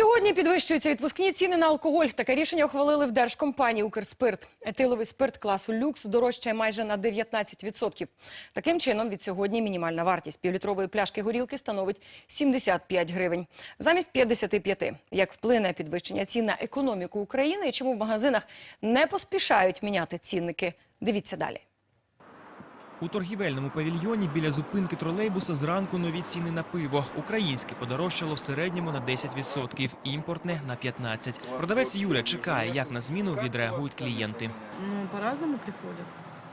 Сьогодні підвищуються відпускні ціни на алкоголь. Таке рішення ухвалили в держкомпанії «Укрспирт». Етиловий спирт класу люкс дорожчає майже на 19%. Таким чином, від сьогодні мінімальна вартість півлітрової пляшки горілки становить 75 гривень. Замість 55. Як вплине підвищення цін на економіку України і чому в магазинах не поспішають міняти цінники? Дивіться далі. У торгівельному павільйоні біля зупинки тролейбуса зранку нові ціни на пиво. Українське подорожчало в середньому на 10%, імпортне – на 15%. Продавець Юля чекає, як на зміну відреагують клієнти. Ну, по-разному приходят.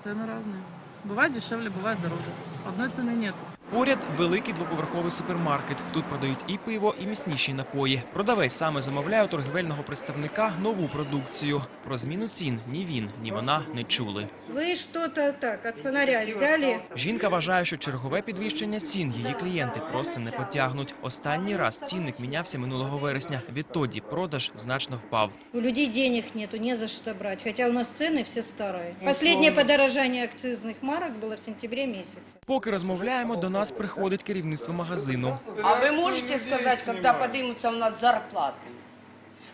Цены разные. Бывает дешевле, бывает дороже. Одной цены нет. Поряд великий двоповерховий супермаркет. Тут продають і пиво, і міцніші напої. Продавець саме замовляє у торгівельного представника нову продукцію. Про зміну цін ні він, ні вона не чули. Вы что-то так от фонаря взяли. Жінка вважає, що чергове підвищення цін її клієнти просто не потягнуть. Останній раз цінник мінявся минулого вересня. Відтоді продаж значно впав. У людей денег нету, не за что брать. Хотя у нас цены все старые. Последнее подорожание акцизных марок было в сентябре месяце. Поки розмовляємо, до нас приходить керівництво магазину. А вы можете сказать, когда поднимутся у нас зарплаты?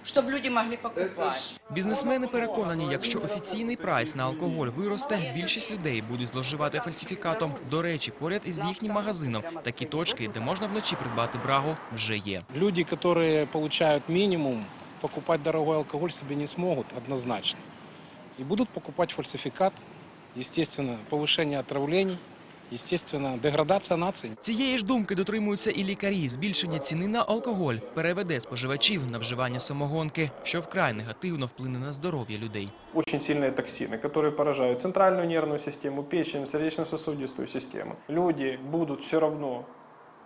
Чтобы люди могли покупать. Бізнесмени переконані, якщо офіційний прайс на алкоголь виросте, більшість людей будуть зловживати фальсифікатом. До речі, поряд із їхнім магазином такі точки, де можна вночі придбати брагу, вже є. Люди, которые получают минимум, покупать дорогой алкоголь себе не смогут однозначно. И будут покупать фальсификат, естественно, повышение отравлений, естественно, деградация наций. Цієї ж думки дотримуються і лікарі. Збільшення ціни на алкоголь переведе споживачів на вживання самогонки, що вкрай негативно вплине на здоров'я людей. очень сильные токсины, которые поражают центральную нервную систему, печень, сердечно-сосудистую систему. Люди будут все равно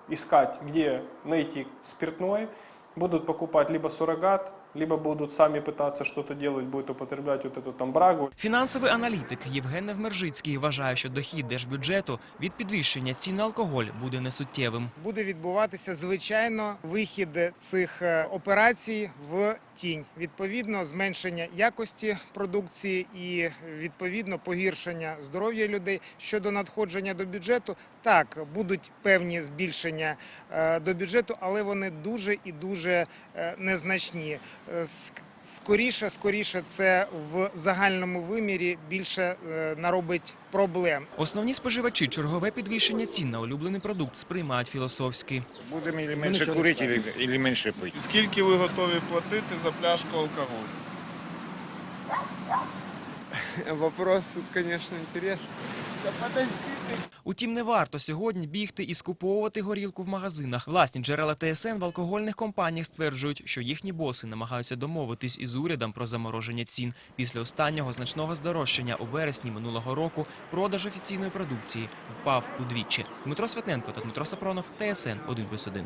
искать, где найти спиртное, будут покупать либо суррогат, либо будут сами пытаться что-то делать, будут употреблять вот эту там брагу. Фінансовий аналітик Євген Невмержицький вважає, що дохід держбюджету від підвищення цін на алкоголь буде несуттєвим. буде відбуватися звичайно вихід цих е, операцій в тінь. Відповідно, зменшення якості продукції і відповідно погіршення здоров'я людей щодо надходження до бюджету. Так будуть певні збільшення е, до бюджету, але вони дуже і дуже е, незначні. Е, ск- Скоріше, скоріше, це в загальному вимірі більше е, наробить проблем. Основні споживачі чергове підвищення цін на улюблений продукт сприймають філософськи. Будемо менше курити, или менше пити. Скільки ви готові платити за пляшку алкоголю? Вопрос, звісно, інтересний. Утім, не варто сьогодні бігти і скуповувати горілку в магазинах. Власні джерела ТСН в алкогольних компаніях стверджують, що їхні боси намагаються домовитись із урядом про замороження цін. Після останнього значного здорожчання у вересні минулого року продаж офіційної продукції впав удвічі. Дмитро Святенко та Дмитро Сапронов, ТСН 1+,1.